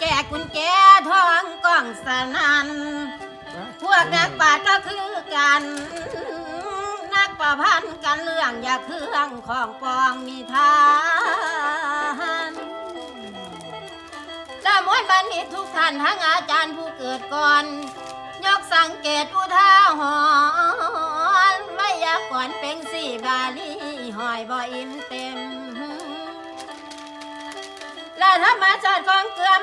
แก่กุญแจทองกล้องสนันพวกนักปราชญ์ก็คือกัน นักประพันธ์กันเรื่องอย่าเครื่องของปองมีทานละมวลบัณฑิตทุกท่านทั้งอาจารย์ผู้เกิดก่อน ยกสังเกตอุทาหรณ์ไม่อยากก่อนเป็นสี่บาลีหอยบ่อิ่มเต็มและธรรมชาติของเกลือ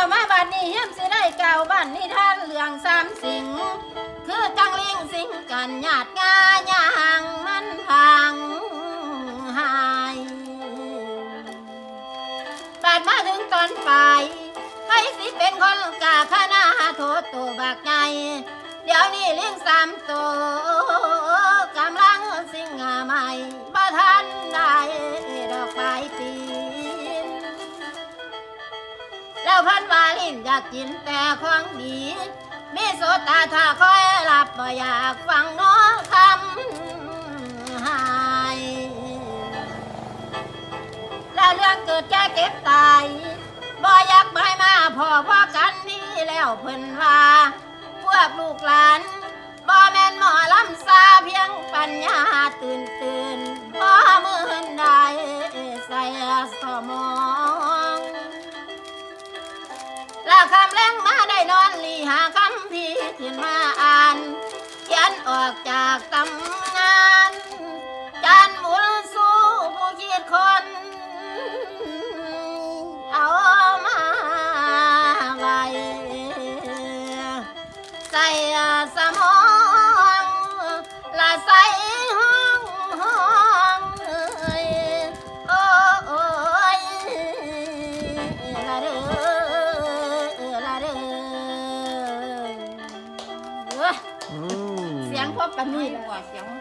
แล้วมาบัดนี้เฮียมสิได้เก่าบ้านนิทานเรื่องสามสิง คือจังลิงสิงกันหยาดงาหยางมันพังหายบาดมาถึงตอนปลายใครสิเป็นคนกาคณะโทษตัวบากใหญ่เดี๋ยวนี้เลี้ยงสามตัวกำลังสิงหาใหม่บ่ทันได้ดอกปลายปี พันวาลินอยากกินแต่ของดีมีโสตาถ้าคอยหลับบ่อยากฟังน้อคำหายแล้วเรื่องเกิดแก่เก็บตายบ่อยากไปมาพอพอกันนี่แล้วเพิ่นว่า ละเด้อละเด้อเอ้ยอืมเสียงพบกันนี่แหละกว่าเสียง